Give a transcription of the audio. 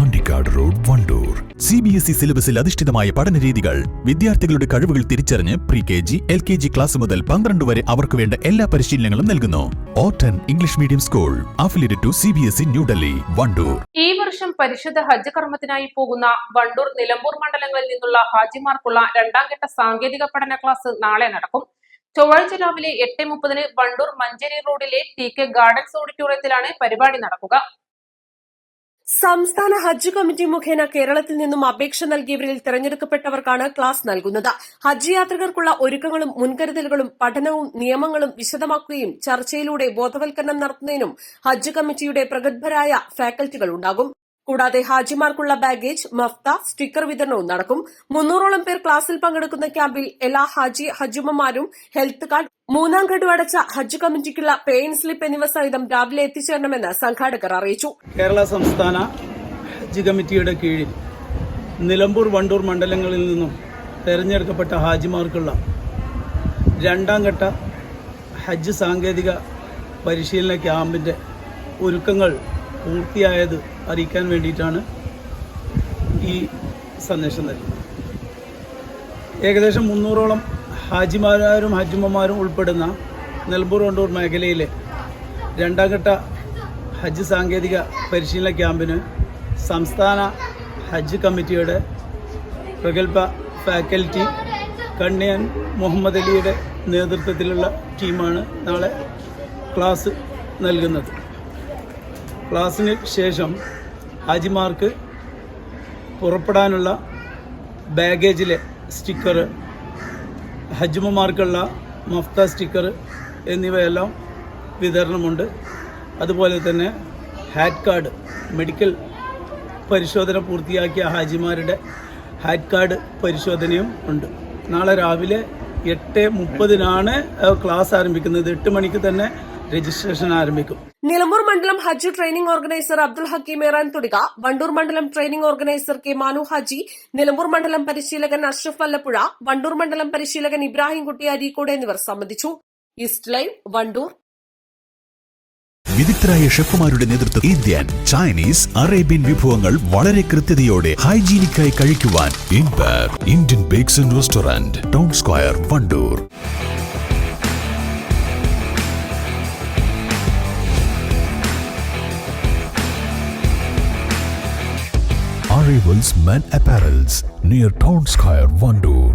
Pandikkad road Wandoor. C B S E സിലബസിൽ അധിഷ്ഠിതമായ പഠന രീതികൾ. വിദ്യാർത്ഥികളുടെ കഴിവുകൾ തിരിച്ചറിഞ്ഞ് pre K G L K G class മുതൽ പന്ത്രണ്ട് വരെ അവർക്ക് വേണ്ട എല്ലാ പരിശീലനങ്ങളും നൽകുന്നു. ഓട്ടൻ English medium school affiliated to C B S E New Delhi Wandoor. ഈ വർഷം പരിശുദ്ധ ഹജ്ജ് കർമ്മത്തിനായി പോകുന്ന വണ്ടൂർ നിലമ്പൂർ മണ്ഡലങ്ങളിൽ നിന്നുള്ള ഹാജിമാർക്കുള്ള രണ്ടാം ഘട്ട സാങ്കേതിക പഠന ക്ലാസ് നാളെ നടക്കും. ചൊവ്വാഴ്ച രാവിലെ എട്ട് മുപ്പതിന് വണ്ടൂർ മഞ്ചേരി റോഡിലെ ടി കെ ഗാർഡൻസ് ഓഡിറ്റോറിയത്തിലാണ് പരിപാടി നടക്കുക. സംസ്ഥാന ഹജ്ജ് കമ്മിറ്റി മുഖേന കേരളത്തിൽ നിന്നും അപേക്ഷ നൽകിയവരിൽ തെരഞ്ഞെടുക്കപ്പെട്ടവർക്കാണ് ക്ലാസ് നൽകുന്നത്. ഹജ്ജ് യാത്രികർക്കുള്ള ഒരുക്കങ്ങളും മുൻകരുതലുകളും പഠനവും നിയമങ്ങളും വിശദമാക്കുകയും ചർച്ചയിലൂടെ ബോധവൽക്കരണം നടത്തുന്നതിനും ഹജ്ജ് കമ്മിറ്റിയുടെ പ്രഗത്ഭരായ ഫാക്കൽറ്റികൾ ഉണ്ടാകും. കൂടാതെ ഹാജിമാർക്കുള്ള ബാഗേജ് മഫ്ത സ്റ്റിക്കർ വിതരണവും നടക്കും. മുന്നൂറോളം പേർ ക്ലാസിൽ പങ്കെടുക്കുന്ന ക്യാമ്പിൽ എല്ലാ ഹാജി ഹജുമ്മമാരും ഹെൽത്ത് കാർഡ് മൂന്നാം ഘട്ടം അടച്ച ഹജ്ജ് കമ്മിറ്റിക്കുള്ള പേയിൻ സ്ലിപ്പ് എന്നിവ സഹിതം രാവിലെ എത്തിച്ചേരണമെന്ന് സംഘാടകർ അറിയിച്ചു. കേരള സംസ്ഥാന ഹജ്ജ് കമ്മിറ്റിയുടെ കീഴിൽ നിലമ്പൂർ വണ്ടൂർ മണ്ഡലങ്ങളിൽ നിന്നും തെരഞ്ഞെടുക്കപ്പെട്ട ഹാജിമാർക്കുള്ള രണ്ടാം ഘട്ട ഹജ്ജ് സാങ്കേതിക പരിശീലന ക്യാമ്പിന്റെ ഒരുക്കങ്ങൾ പൂർത്തിയായത് അറിയിക്കാൻ വേണ്ടിയിട്ടാണ് ഈ സന്ദേശം നൽകുന്നത് ഏകദേശം മുന്നൂറോളം ഹാജിമാരും ഹജ്ജുമ്മമാരും ഉൾപ്പെടുന്ന നെൽബൂർ വണ്ടൂർ മേഖലയിലെ രണ്ടാംഘട്ട ഹജ്ജ് സാങ്കേതിക പരിശീലന ക്യാമ്പിന് സംസ്ഥാന ഹജ്ജ് കമ്മിറ്റിയുടെ പ്രഗത്ഭ ഫാക്കൽറ്റി കണ്ണിയൻ മുഹമ്മദ് അലിയുടെ നേതൃത്വത്തിലുള്ള ടീമാണ് നാളെ ക്ലാസ് നൽകുന്നത്. ക്ലാസ്സിന് ശേഷം ഹാജിമാർക്ക് പുറപ്പെടാനുള്ള ബാഗേജിലെ സ്റ്റിക്കർ ഹജ്മമാർക്കുള്ള മഫ്ത സ്റ്റിക്കർ എന്നിവയെല്ലാം വിതരണമുണ്ട്. അതുപോലെ തന്നെ ഹാറ്റ് കാർഡ് മെഡിക്കൽ പരിശോധന പൂർത്തിയാക്കിയ ഹാജിമാരുടെ ഹാറ്റ് കാർഡ് പരിശോധനയും ഉണ്ട്. നാളെ രാവിലെ എട്ട് മുപ്പതിനാണ് ക്ലാസ് ആരംഭിക്കുന്നത്. എട്ട് മണിക്ക് തന്നെ രജിസ്ട്രേഷൻ ആരംഭിക്കും. നിലമ്പൂർ മണ്ഡലം ഹജ്ജ് ട്രെയിനിംഗ് ഓർഗനൈസർ അബ്ദുൽ ഹക്കീം ഏറാൻ തുടിക. വണ്ടൂർ മണ്ഡലം training organiser K Manu Haji Nilambur മണ്ഡലം പരിശീലകൻ അഷ്റഫ് വല്ലപ്പുഴ വണ്ടൂർ മണ്ഡലം പരിശീലകൻ ഇബ്രാഹിം കുട്ടി അരീക്കോട് എന്നിവർ സംബന്ധിച്ചു. East live Wandoor. വിദഗ്ധരായ ഷെഫുമാരുടെ നേതൃത്വം ഇന്ത്യൻ ചൈനീസ് അറേബ്യൻ വിഭവങ്ങൾ വളരെ കൃത്യതയോടെ ഹൈജീനിക്കായി കഴിക്കുവാൻ Indian bakes and restaurant town square Wandoor. Arrivals Men Apparels near Town Square, Vandoor.